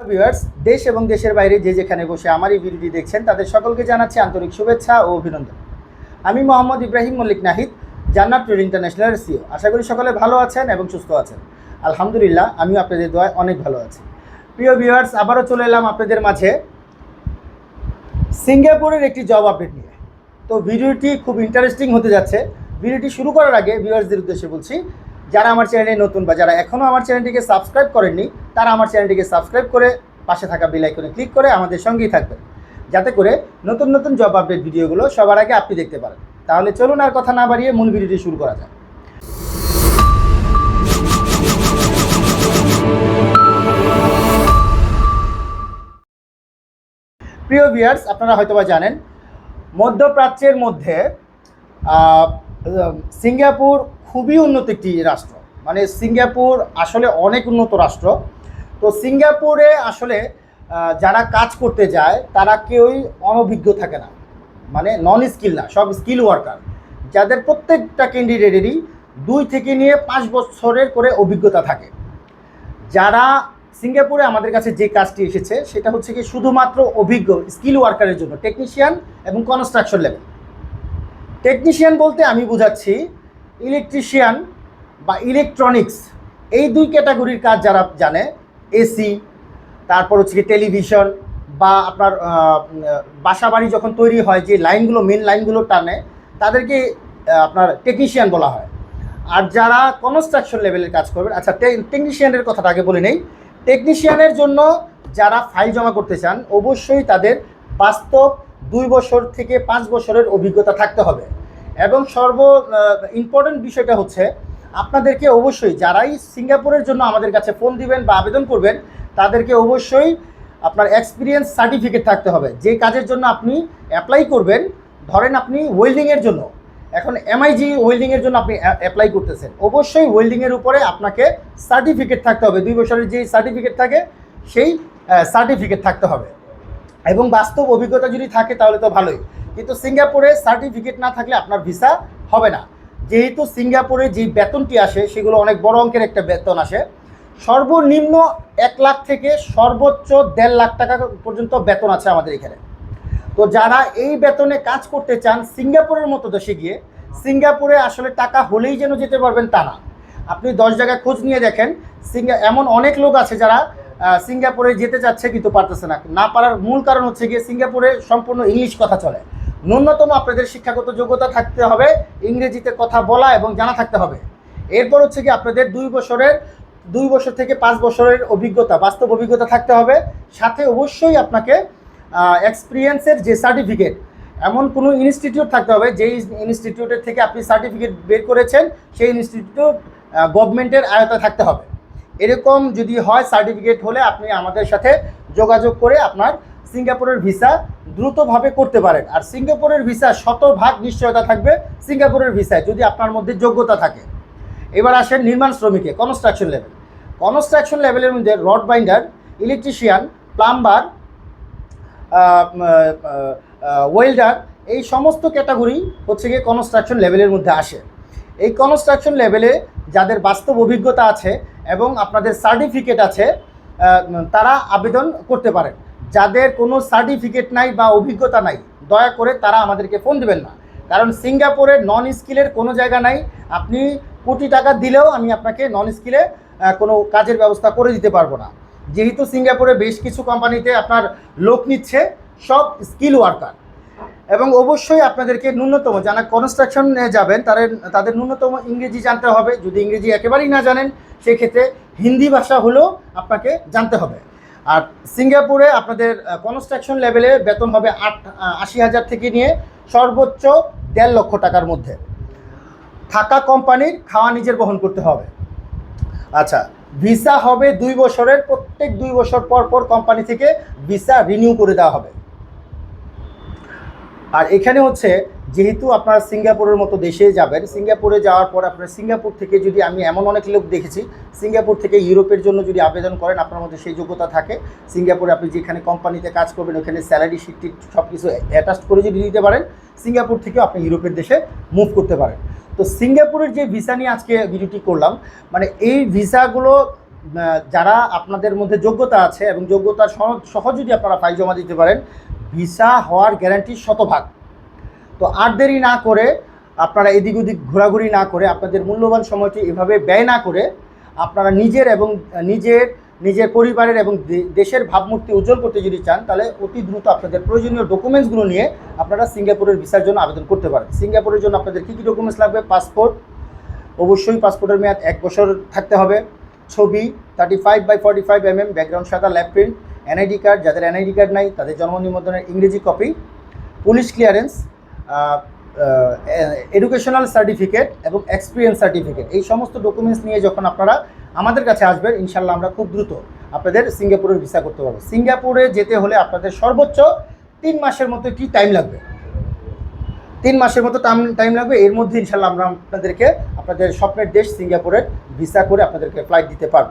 Viewers দেশ এবং দেশের বাইরে যে যেখানে বসে আমার এই ভিডিওটি দেখছেন, তাদের সকলকে জানাচ্ছি আন্তরিক শুভেচ্ছা ও অভিনন্দন। আমি মোহাম্মদ ইব্রাহিম মল্লিক নাহিদ, জান্নাত ট্রেড ইন্টারন্যাশনাল সিও আশা করি সকলে ভালো আছেন এবং সুস্থ আছেন। আলহামদুলিল্লাহ, আমিও আপনাদের দোয়ায় অনেক ভালো আছি। প্রিয় ভিউয়ার্স আবারও চলে এলাম আপনাদের মাঝে সিঙ্গাপুরের একটি জব আপডেট নিয়ে। তো ভিডিওটি খুব ইন্টারেস্টিং হতে যাচ্ছে। ভিডিওটি শুরু করার আগে ভিউয়ার্সদের উদ্দেশ্যে বলছি যারা আমার চ্যানেলে নতুন বা যারা এখনও আমার চ্যানেলটিকে সাবস্ক্রাইব করেননি, তারা আমার চ্যানেলটিকে সাবস্ক্রাইব করে পাশে থাকা বেল আইকনে ক্লিক করে আমাদের সঙ্গেই থাকবেন। যাতে করে নতুন নতুন জব আপডেট ভিডিওগুলো সবার আগে আপনি দেখতে পারেন। তাহলে চলুন আর কথা না বাড়িয়ে মূল ভিডিওটি শুরু করা যাক। প্রিয় ভিউয়ার্স আপনারা হয়তোবা জানেন, মধ্যপ্রাচ্যের মধ্যে সিঙ্গাপুর খুবই উন্নত একটি রাষ্ট্র। মানে সিঙ্গাপুর আসলে অনেক উন্নত রাষ্ট্র। তো সিঙ্গাপুরে আসলে যারা কাজ করতে যায়, তারা কেউই অনভিজ্ঞ থাকে না। মানে নন স্কিল না, সব স্কিল ওয়ার্কার যাদের প্রত্যেকটা ক্যান্ডিডেটেরই দুই থেকে নিয়ে পাঁচ বছরের করে অভিজ্ঞতা থাকে। যারা সিঙ্গাপুরে আমাদের কাছে যে কাজটি এসেছে, সেটা হচ্ছে কি শুধুমাত্র অভিজ্ঞ স্কিল ওয়ার্কারের জন্য টেকনিশিয়ান এবং কনস্ট্রাকশন লেভেল টেকনিশিয়ান বলতে আমি বুঝাচ্ছি ইলেকট্রিশিয়ান বা ইলেকট্রনিক্স এই দুই ক্যাটাগরির কাজ যারা জানে এসি তারপর হচ্ছে কি টেলিভিশন বা আপনার বাসা বাড়ি যখন তৈরি হয়, যে লাইনগুলো মেন লাইনগুলো টানে, তাদেরকে আপনার টেকনিশিয়ান বলা হয়। আর যারা কনস্ট্রাকশন লেভেলের কাজ করবেন আচ্ছা টেকনিশিয়ানের কথাটা আগে বলে নেই। টেকনিশিয়ানের জন্য যারা ফাইল জমা করতে চান, অবশ্যই তাদের বাস্তব দুই বছর থেকে পাঁচ বছরের অভিজ্ঞতা থাকতে হবে। এবং সর্ব ইম্পর্টেন্ট বিষয়টা হচ্ছে, আপনাদেরকে অবশ্যই যারাই সিঙ্গাপুরের জন্য আমাদের কাছে ফোন দিবেন বা আবেদন করবেন, তাদেরকে অবশ্যই আপনার এক্সপিরিয়েন্স সার্টিফিকেট থাকতে হবে। যে কাজের জন্য আপনি অ্যাপ্লাই করবেন, ধরেন আপনি ওয়েল্ডিংয়ের জন্য। এখন এমআইজি ওয়েল্ডিংয়ের জন্য আপনি অ্যাপ্লাই করতেছেন। অবশ্যই ওয়েল্ডিংয়ের উপরে আপনাকে সার্টিফিকেট থাকতে হবে। দুই বছরের যে সার্টিফিকেট থাকে, সেই সার্টিফিকেট থাকতে হবে। এবং বাস্তব অভিজ্ঞতা যদি থাকে, তাহলে তো ভালোই। কিন্তু সিঙ্গাপুরে সার্টিফিকেট না থাকলে আপনার ভিসা হবে না। যেহেতু সিঙ্গাপুরে যে বেতনটি আসে, সেগুলো অনেক বড় অঙ্কের একটা বেতন আসে। সর্বনিম্ন এক লাখ থেকে সর্বোচ্চ দেড় লাখ টাকা পর্যন্ত বেতন আছে আমাদের এখানে। তো যারা এই বেতনে কাজ করতে চান সিঙ্গাপুরের মতো দেশে গিয়ে, সিঙ্গাপুরে আসলে টাকা হলেই যেন যেতে পারবেন তা না। আপনি দশ জায়গায় খোঁজ নিয়ে দেখেন, সিঙ্গা, এমন অনেক লোক আছে যারা সিঙ্গাপুরে যেতে চাচ্ছে কিন্তু পারতেছে না। না পারার মূল কারণ হচ্ছে গিয়ে সিঙ্গাপুরে সম্পূর্ণ ইংলিশ কথা চলে। ন্যূনতম আপনাদের শিক্ষাগত যোগ্যতা থাকতে হবে, ইংরেজিতে কথা বলা এবং জানা থাকতে হবে। এরপর হচ্ছে কি আপনাদের দুই বছরের, দুই বছর থেকে পাঁচ বছরের অভিজ্ঞতা, বাস্তব অভিজ্ঞতা থাকতে হবে। সাথে অবশ্যই আপনাকে এক্সপিরিয়েন্সের যে সার্টিফিকেট এমন কোনো ইনস্টিটিউট থাকতে হবে, যেই ইনস্টিটিউটের থেকে আপনি সার্টিফিকেট বের করেছেন, সেই ইনস্টিটিউট গভর্নমেন্টের আয়তায় থাকতে হবে। এরকম যদি হয় সার্টিফিকেট হলে আপনি আমাদের সাথে যোগাযোগ করে আপনার সিঙ্গাপুরের ভিসা দ্রুতভাবে করতে পারেন। আর সিঙ্গাপুরের ভিসা শতভাগ নিশ্চয়তা থাকবে সিঙ্গাপুরের ভিসায়, যদি আপনার মধ্যে যোগ্যতা থাকে। এবার আসেন নির্মাণ শ্রমিকে কনস্ট্রাকশন লেভেল কনস্ট্রাকশন লেভেলের মধ্যে rod binder electrician plumber welder এই সমস্ত ক্যাটাগরি হচ্ছে গিয়ে কনস্ট্রাকশন লেভেলের মধ্যে আসে। এই কনস্ট্রাকশন লেভেলে যাদের বাস্তব অভিজ্ঞতা আছে এবং আপনাদের সার্টিফিকেট আছে তারা আবেদন করতে পারেন। যাদের কোনো সার্টিফিকেট নাই বা অভিজ্ঞতা নাই, দয়া করে তারা আমাদেরকে ফোন দেবেন না। কারণ সিঙ্গাপুরে নন স্কিলের কোনো জায়গা নাই। আপনি কোটি টাকা দিলেও আমি আপনাকে নন স্কিলে কোনো কাজের ব্যবস্থা করে দিতে পারব না। যেহেতু সিঙ্গাপুরে বেশ কিছু কোম্পানিতে আপনার লোক নিচ্ছে, সব স্কিল ওয়ার্কার এবং অবশ্যই আপনাদেরকে ন্যূনতম, যারা কনস্ট্রাকশনে যাবেন, তাদের তাদের ন্যূনতম ইংরেজি জানতে হবে। যদি ইংরেজি একেবারেই না জানেন, সেক্ষেত্রে হিন্দি ভাষা হলেও আপনাকে জানতে হবে। আর সিঙ্গাপুরে আপনাদের কনস্ট্রাকশন লেভেলে বেতন হবে আট আশি হাজার থেকে নিয়ে সর্বোচ্চ দেড় লক্ষ টাকার মধ্যে। থাকা কোম্পানির খাওয়া নিজের বহন করতে হবে। আচ্ছা ভিসা হবে দুই বছরের, প্রত্যেক দুই বছর পর পর কোম্পানি থেকে ভিসা রিনিউ করে দেওয়া হবে। আর এখানে হচ্ছে যেহেতু আপনারা সিঙ্গাপুরের মতো দেশে যাবেন, সিঙ্গাপুরে যাওয়ার পর আপনার সিঙ্গাপুর থেকে যদি আমি এমন অনেক লোক দেখেছি, সিঙ্গাপুর থেকে ইউরোপের জন্য যদি আবেদন করেন, আপনার মধ্যে সেই যোগ্যতা থাকে। সিঙ্গাপুরে আপনি যেখানে কোম্পানিতে কাজ করবেন, ওখানে স্যালারি শিট সব কিছু অ্যাটাচ করে যদি দিতে পারেন, সিঙ্গাপুর থেকেও আপনি ইউরোপের দেশে মুভ করতে পারেন। তো সিঙ্গাপুরের যে ভিসা নিয়ে আজকে ভিডিওটি করলাম মানে এই ভিসাগুলো যারা আপনাদের মধ্যে যোগ্যতা আছে এবং যোগ্যতা সহ- যদি আপনারা ফাইল জমা দিতে পারেন ভিসা হওয়ার গ্যারান্টি শতভাগ। তো আর দেরি না করে আপনারা এদিক ওদিক ঘোরাঘুরি না করে আপনাদের মূল্যবান সময়টি এভাবে ব্যয় না করে আপনারা নিজের এবং নিজের নিজের পরিবারের এবং দেশের ভাবমূর্তি উজ্জ্বল করতে যদি চান, তাহলে অতি দ্রুত আপনাদের প্রয়োজনীয় ডকুমেন্টসগুলো নিয়ে আপনারা সিঙ্গাপুরের ভিসার জন্য আবেদন করতে পারেন। সিঙ্গাপুরের জন্য আপনাদের কী কী ডকুমেন্টস লাগবে? পাসপোর্ট, অবশ্যই পাসপোর্টের মেয়াদ এক বছর থাকতে হবে। ছবি thirty five by forty five M M background সাদা ল্যাব প্রিন্ট এনআইডি কার্ড যাদের এনআইডি কার্ড নাই, তাদের জন্ম নিবন্ধনের ইংরেজি copy police clearance educational certificate এবং এক্সপিরিয়েন্স সার্টিফিকেট এই সমস্ত ডকুমেন্টস নিয়ে যখন আপনারা আমাদের কাছে আসবেন ইনশাল্লাহ আমরা খুব দ্রুত আপনাদের সিঙ্গাপুরের ভিসা করতে পারব। সিঙ্গাপুরে যেতে হলে আপনাদের সর্বোচ্চ তিন মাসের মতো কি টাইম লাগবে। তিন মাসের মতো টাইম টাইম লাগবে। এর মধ্যে ইনশাল্লাহ আমরা আপনাদেরকে, আপনাদের স্বপ্নের দেশ সিঙ্গাপুরের ভিসা করে আপনাদেরকে ফ্লাইট দিতে পারব।